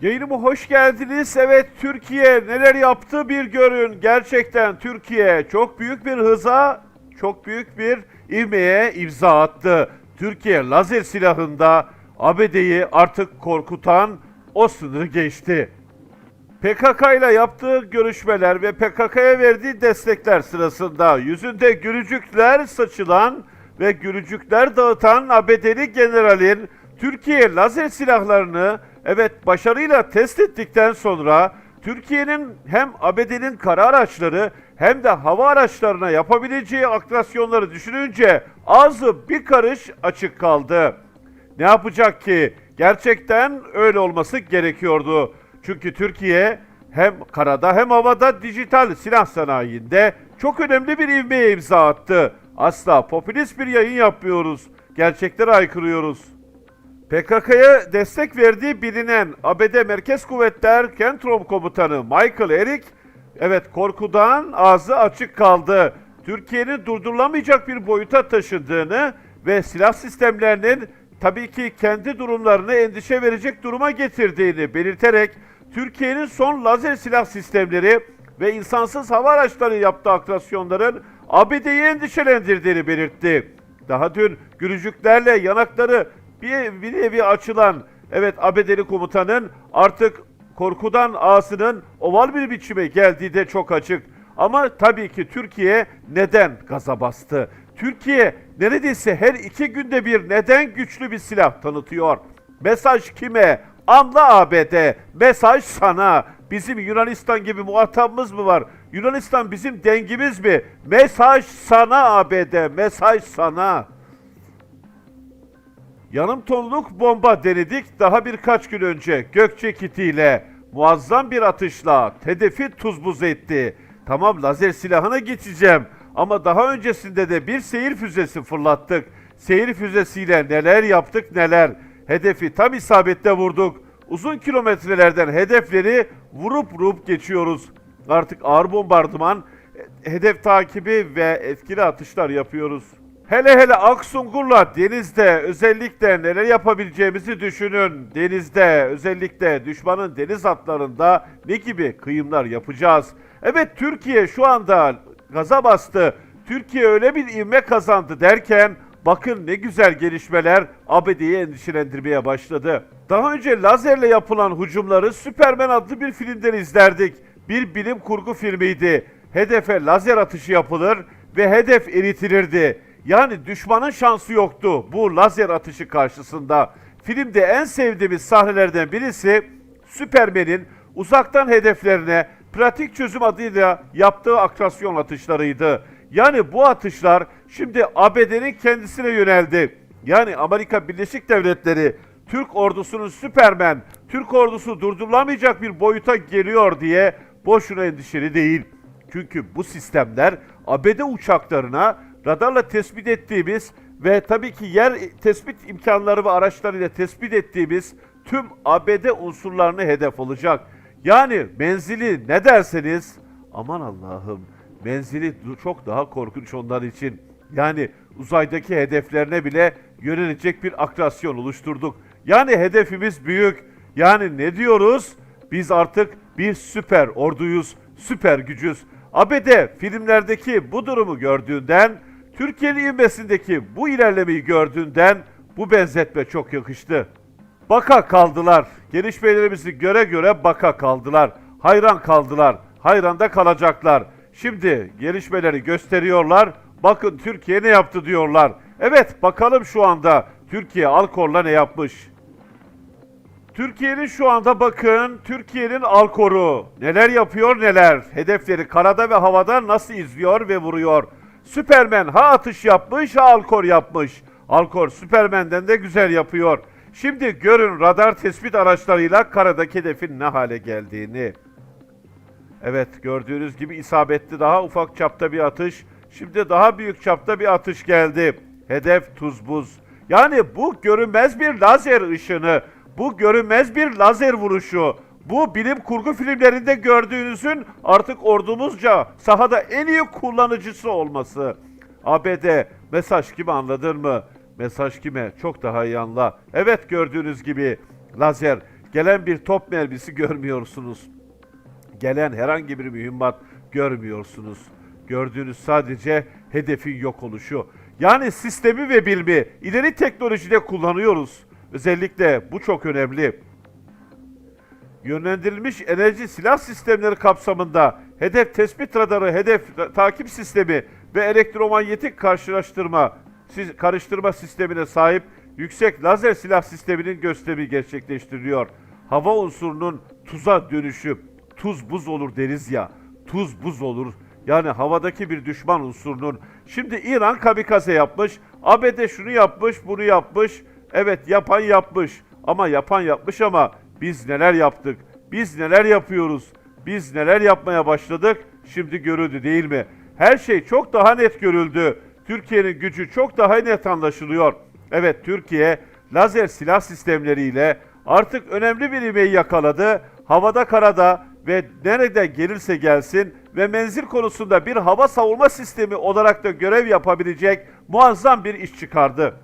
Yayınıma hoş geldiniz. Evet Türkiye neler yaptı bir görün. Gerçekten Türkiye çok büyük bir hıza, çok büyük bir ivmeye imza attı. Türkiye lazer silahında ABD'yi artık korkutan o sınırı geçti. PKK ile yaptığı görüşmeler ve PKK'ya verdiği destekler sırasında yüzünde gülücükler saçılan ve gülücükler dağıtan ABD'li generalin Türkiye lazer silahlarını evet başarıyla test ettikten sonra Türkiye'nin hem ABD'nin kara araçları hem de hava araçlarına yapabileceği akrasyonları düşününce ağzı bir karış açık kaldı. Ne yapacak ki? Gerçekten öyle olması gerekiyordu. Çünkü Türkiye hem karada hem havada dijital silah sanayinde çok önemli bir ivmeye imza attı. Asla popülist bir yayın yapmıyoruz. Gerçeklere aykırıyoruz. PKK'ya destek verdiği bilinen ABD Merkez Kuvvetler Centrum Komutanı Michael Eric, evet korkudan ağzı açık kaldı. Türkiye'nin durdurulamayacak bir boyuta taşındığını ve silah sistemlerinin tabii ki kendi durumlarını endişe verecek duruma getirdiğini belirterek Türkiye'nin son lazer silah sistemleri ve insansız hava araçları yaptığı akrasyonların ABD'yi endişelendirdiğini belirtti. Daha dün gülücüklerle yanakları bir, bir nevi açılan evet ABD'li komutanın artık korkudan ağzının oval bir biçime geldiği de çok açık. Ama tabii ki Türkiye neden gaza bastı? Türkiye neredeyse her iki günde bir neden güçlü bir silah tanıtıyor? Mesaj kime? Anla ABD. Mesaj sana. Bizim Yunanistan gibi muhatabımız mı var? Yunanistan bizim dengimiz mi? Mesaj sana ABD. Mesaj sana. Yanım tonluk bomba denedik daha birkaç gün önce Gökçe kitiyle muazzam bir atışla hedefi tuz buz etti. Tamam lazer silahına geçeceğim ama daha öncesinde de bir seyir füzesi fırlattık. Seyir füzesiyle neler yaptık neler. Hedefi tam isabetle vurduk. Uzun kilometrelerden hedefleri vurup vurup geçiyoruz. Artık ağır bombardıman, hedef takibi ve etkili atışlar yapıyoruz. Hele hele Aksungur'la denizde özellikle neler yapabileceğimizi düşünün. Denizde özellikle düşmanın deniz hatlarında ne gibi kıyımlar yapacağız? Evet Türkiye şu anda gaza bastı. Türkiye öyle bir ivme kazandı derken bakın ne güzel gelişmeler ABD'yi endişelendirmeye başladı. Daha önce lazerle yapılan hücumları Superman adlı bir filmden izlerdik. Bir bilim kurgu filmiydi. Hedefe lazer atışı yapılır ve hedef eritilirdi. Yani düşmanın şansı yoktu bu lazer atışı karşısında. Filmde en sevdiğimiz sahnelerden birisi Superman'in uzaktan hedeflerine pratik çözüm adıyla yaptığı akrasyon atışlarıydı. Yani bu atışlar şimdi ABD'nin kendisine yöneldi. Yani Amerika Birleşik Devletleri Türk ordusunun Superman, Türk ordusu durdurulamayacak bir boyuta geliyor diye boşuna endişeli değil. Çünkü bu sistemler ABD uçaklarına radarla tespit ettiğimiz ve tabii ki yer tespit imkanları ve araçlarıyla tespit ettiğimiz tüm ABD unsurlarını hedef olacak. Yani menzili ne derseniz aman Allah'ım menzili çok daha korkunç onlar için. Yani uzaydaki hedeflerine bile yönelecek bir akrasyon oluşturduk. Yani hedefimiz büyük. Yani ne diyoruz? Biz artık bir süper orduyuz, süper gücüz. ABD filmlerdeki bu durumu gördüğünden, Türkiye'nin ivmesindeki bu ilerlemeyi gördüğünden bu benzetme çok yakıştı. Baka kaldılar. Gelişmelerimizi göre göre baka kaldılar. Hayran kaldılar. Hayranda kalacaklar. Şimdi gelişmeleri gösteriyorlar. Bakın Türkiye ne yaptı diyorlar. Evet bakalım şu anda Türkiye Alkor'la ne yapmış. Türkiye'nin şu anda bakın Türkiye'nin Alkor'u neler yapıyor neler. Hedefleri karada ve havada nasıl izliyor ve vuruyor. Süpermen ha atış yapmış ha Alkor yapmış. Alkor Süpermen'den de güzel yapıyor. Şimdi görün radar tespit araçlarıyla karadaki hedefin ne hale geldiğini. Evet gördüğünüz gibi isabetli daha ufak çapta bir atış. Şimdi daha büyük çapta bir atış geldi. Hedef tuz buz. Yani bu görünmez bir lazer ışını. Bu görünmez bir lazer vuruşu. Bu bilim kurgu filmlerinde gördüğünüzün artık ordumuzca sahada en iyi kullanıcısı olması. ABD mesaj kime anladın mı? Mesaj kime? Çok daha iyi anla. Evet gördüğünüz gibi lazer gelen bir top mermisi görmüyorsunuz. Gelen herhangi bir mühimmat görmüyorsunuz. Gördüğünüz sadece hedefin yok oluşu. Yani sistemi ve bilimi ileri teknolojide kullanıyoruz. Özellikle bu çok önemli. Yönlendirilmiş enerji silah sistemleri kapsamında hedef tespit radarı, hedef ta- takip sistemi ve elektromanyetik karşılaştırma karıştırma sistemine sahip yüksek lazer silah sisteminin gösterimi gerçekleştiriliyor. Hava unsurunun tuza dönüşü, tuz buz olur deriz ya, tuz buz olur. Yani havadaki bir düşman unsurunun. Şimdi İran kamikaze yapmış, ABD şunu yapmış, bunu yapmış. Evet yapan yapmış ama yapan yapmış ama biz neler yaptık? Biz neler yapıyoruz? Biz neler yapmaya başladık? Şimdi görüldü değil mi? Her şey çok daha net görüldü. Türkiye'nin gücü çok daha net anlaşılıyor. Evet Türkiye lazer silah sistemleriyle artık önemli bir ivmeyi yakaladı. Havada karada ve nerede gelirse gelsin ve menzil konusunda bir hava savunma sistemi olarak da görev yapabilecek muazzam bir iş çıkardı.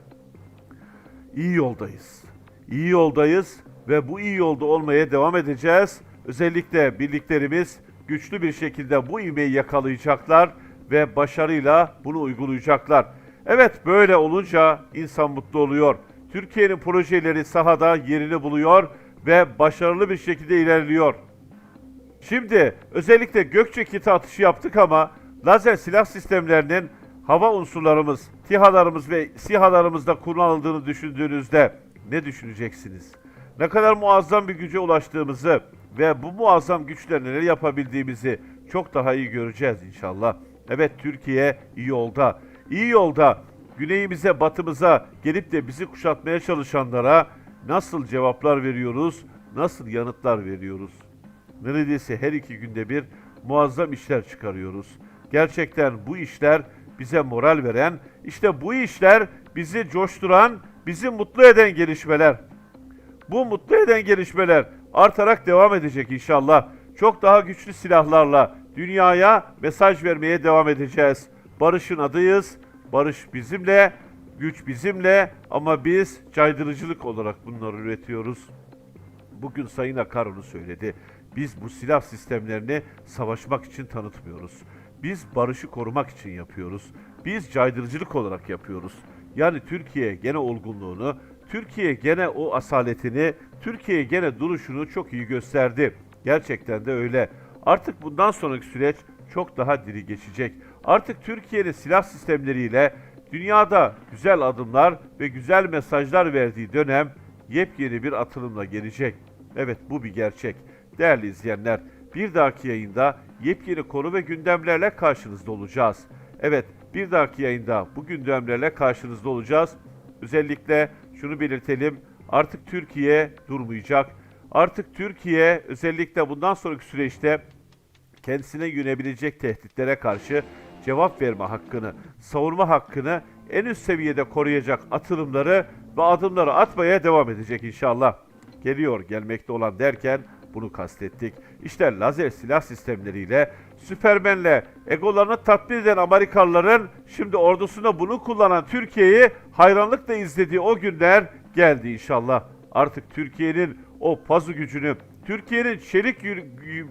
İyi yoldayız. İyi yoldayız ve bu iyi yolda olmaya devam edeceğiz. Özellikle birliklerimiz güçlü bir şekilde bu ivmeyi yakalayacaklar ve başarıyla bunu uygulayacaklar. Evet böyle olunca insan mutlu oluyor. Türkiye'nin projeleri sahada yerini buluyor ve başarılı bir şekilde ilerliyor. Şimdi özellikle Gökçe kiti atışı yaptık ama lazer silah sistemlerinin hava unsurlarımız, TİHA'larımız ve SİHA'larımızda kullanıldığını düşündüğünüzde ne düşüneceksiniz? Ne kadar muazzam bir güce ulaştığımızı ve bu muazzam güçle neler yapabildiğimizi çok daha iyi göreceğiz inşallah. Evet Türkiye iyi yolda. İyi yolda güneyimize, batımıza gelip de bizi kuşatmaya çalışanlara nasıl cevaplar veriyoruz, nasıl yanıtlar veriyoruz? neredeyse her iki günde bir muazzam işler çıkarıyoruz. Gerçekten bu işler bize moral veren, işte bu işler bizi coşturan, bizi mutlu eden gelişmeler. Bu mutlu eden gelişmeler artarak devam edecek inşallah. Çok daha güçlü silahlarla dünyaya mesaj vermeye devam edeceğiz. Barışın adıyız. Barış bizimle, güç bizimle ama biz caydırıcılık olarak bunları üretiyoruz. Bugün Sayın Akar onu söyledi. Biz bu silah sistemlerini savaşmak için tanıtmıyoruz. Biz barışı korumak için yapıyoruz. Biz caydırıcılık olarak yapıyoruz. Yani Türkiye gene olgunluğunu, Türkiye gene o asaletini, Türkiye gene duruşunu çok iyi gösterdi. Gerçekten de öyle. Artık bundan sonraki süreç çok daha diri geçecek. Artık Türkiye'nin silah sistemleriyle dünyada güzel adımlar ve güzel mesajlar verdiği dönem yepyeni bir atılımla gelecek. Evet bu bir gerçek. Değerli izleyenler, bir dahaki yayında yepyeni konu ve gündemlerle karşınızda olacağız. Evet, bir dahaki yayında bu gündemlerle karşınızda olacağız. Özellikle şunu belirtelim, artık Türkiye durmayacak. Artık Türkiye özellikle bundan sonraki süreçte kendisine yönelebilecek tehditlere karşı cevap verme hakkını, savunma hakkını en üst seviyede koruyacak atılımları ve adımları atmaya devam edecek inşallah. Geliyor gelmekte olan derken bunu kastettik. İşte lazer silah sistemleriyle, Süpermen'le egolarını tatmin eden Amerikalıların şimdi ordusunda bunu kullanan Türkiye'yi hayranlıkla izlediği o günler geldi inşallah. Artık Türkiye'nin o pazu gücünü, Türkiye'nin çelik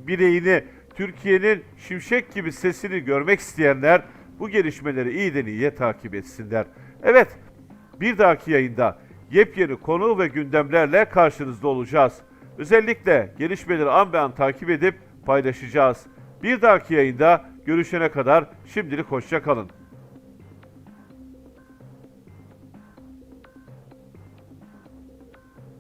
bileğini, Türkiye'nin şimşek gibi sesini görmek isteyenler bu gelişmeleri iyiden iyiye takip etsinler. Evet, bir dahaki yayında yepyeni konu ve gündemlerle karşınızda olacağız. Özellikle gelişmeleri an be an takip edip paylaşacağız. Bir dahaki yayında görüşene kadar şimdilik hoşça kalın.